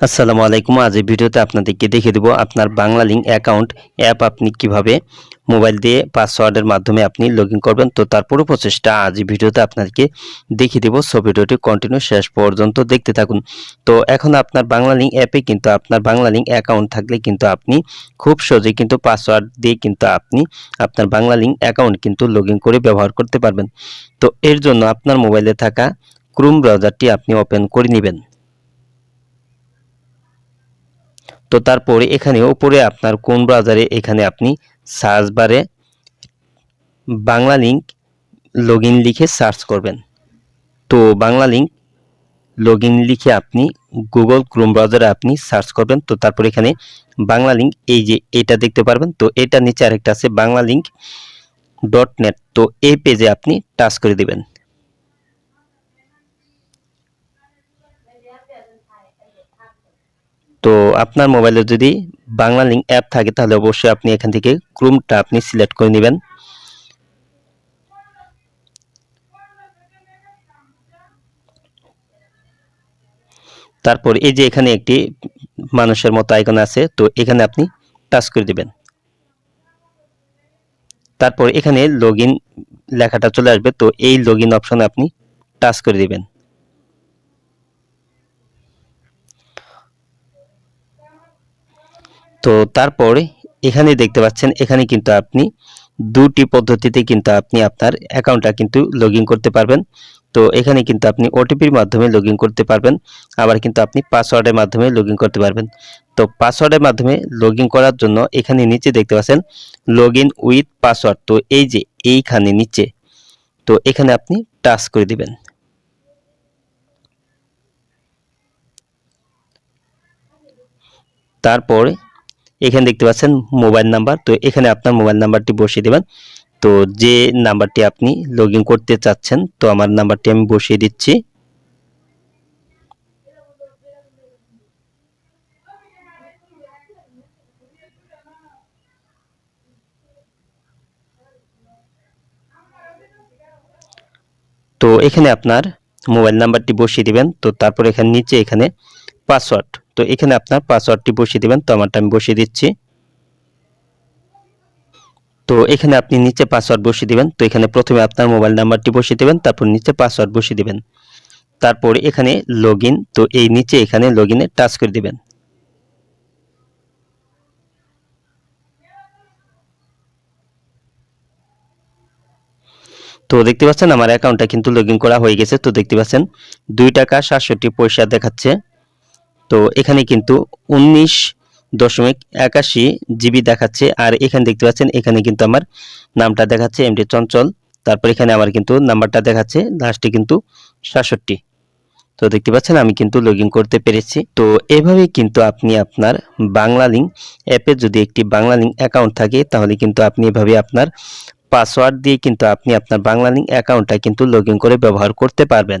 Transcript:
আসসালামু আলাইকুম। আজ এই ভিডিওতে আপনাদেরকে দেখিয়ে দেবো আপনার বাংলা লিঙ্ক অ্যাকাউন্ট, অ্যাপ আপনি কীভাবে মোবাইল দিয়ে পাসওয়ার্ডের মাধ্যমে আপনি লগ করবেন। তো তার পুরো প্রচেষ্টা আজ এই ভিডিওতে আপনাদেরকে দেখিয়ে দেবো। সো ভিডিওটি কন্টিনিউ শেষ পর্যন্ত দেখতে থাকুন। তো এখন আপনার বাংলা লিঙ্ক অ্যাপে কিন্তু আপনার বাংলা লিঙ্ক অ্যাকাউন্ট থাকলে কিন্তু আপনি খুব সহজেই কিন্তু পাসওয়ার্ড দিয়ে কিন্তু আপনি আপনার বাংলা লিঙ্ক অ্যাকাউন্ট কিন্তু লগ করে ব্যবহার করতে পারবেন। তো এর জন্য আপনার মোবাইলে থাকা ক্রোম ব্রাউজারটি আপনি ওপেন করে নেবেন। তো তারপরে এখানে উপরে আপনার কোন ব্রাউজারে এখানে আপনি সার্চ বারে বাংলা লিঙ্ক লগ লিখে সার্চ করবেন। তো বাংলা লিঙ্ক লগ লিখে আপনি গুগল ক্রোম ব্রাউজারে আপনি সার্চ করবেন। তো তারপর এখানে বাংলা লিঙ্ক এই যে এটা দেখতে পারবেন। তো এটা নিচে আরেকটা আছে বাংলা লিঙ্ক ডট নেট তো এই পেজে আপনি টাচ করে দেবেন। তো আপনার মোবাইলে যদি বাংলা লিঙ্ক অ্যাপ থাকে, তাহলে অবশ্যই আপনি এখান থেকে ক্রোমটা আপনি সিলেক্ট করে নেবেন। তারপর এই যে এখানে একটি মানুষের মতো আইকন আছে, তো এখানে আপনি টাচ করে দিবেন। তারপর এখানে লগ লেখাটা চলে আসবে, তো এই লগ অপশনে আপনি টাচ করে দিবেন। তো তারপরে এখানে দেখতে পাচ্ছেন, এখানে কিন্তু আপনি দুটি পদ্ধতিতে কিন্তু আপনি আপনার অ্যাকাউন্টটা কিন্তু লগ করতে পারবেন। তো এখানে কিন্তু আপনি ওটিপির মাধ্যমে লগ করতে পারবেন, আবার কিন্তু আপনি পাসওয়ার্ডের মাধ্যমে লগ করতে পারবেন। তো পাসওয়ার্ডের মাধ্যমে লগ করার জন্য এখানে নিচে দেখতে পাচ্ছেন লগ ইন উইথ পাসওয়ার্ড। তো এই যে এইখানে নিচে, তো এখানে আপনি টাচ করে দিবেন। তারপরে এখানে দেখতে পাচ্ছেন মোবাইল নাম্বার। তো এখানে আপনার মোবাইল নাম্বারটি বসিয়ে দেবেন। তো যে নাম্বারটি আপনি লগ করতে চাচ্ছেন, তো আমার নাম্বারটি আমি বসিয়ে দিচ্ছি। তো এখানে আপনার মোবাইল নাম্বারটি বসিয়ে দিবেন। তো তারপর এখানে নিচে এখানে পাসওয়ার্ড তো এখানে আপনার পাসওয়ার্ডটি বসিয়ে দিবেন। তো আমারটা আমি বসিয়ে দিচ্ছি। তো এখানে আপনি নিচে পাসওয়ার্ড বসিয়ে দিবেন। তো এখানে প্রথমে আপনার মোবাইল নাম্বারটি বসিয়ে দিবেন, তারপর নিচে পাসওয়ার্ড বসিয়ে দিবেন। তারপর এখানে লগ তো এই নিচে এখানে লগ ইনে টাচ করে দিবেন। তো দেখতে পাচ্ছেন আমার অ্যাকাউন্টটা কিন্তু লগ করা হয়ে গেছে। তো দেখতে পাচ্ছেন, দুই টাকা সাতষট্টি পয়সা দেখাচ্ছে। তো এখানে কিন্তু উনিশ দশমিক একাশি জিবি দেখাচ্ছে, আর এখানে দেখতে পাচ্ছেন, এখানে কিন্তু আমার নামটা দেখাচ্ছে এমডি চঞ্চল। তারপর এখানে আমার কিন্তু নাম্বারটা দেখাচ্ছে লাস্টে কিন্তু সাতষট্টি। তো দেখতে পাচ্ছেন, আমি কিন্তু লগ করতে পেরেছি। তো এভাবে কিন্তু আপনি আপনার বাংলা লিঙ্ক অ্যাপে যদি একটি বাংলা লিঙ্ক অ্যাকাউন্ট থাকে, তাহলে কিন্তু আপনি এভাবে আপনার পাসওয়ার্ড দিয়ে কিন্তু আপনি আপনার বাংলা লিঙ্ক অ্যাকাউন্টটা কিন্তু লগ করে ব্যবহার করতে পারবেন।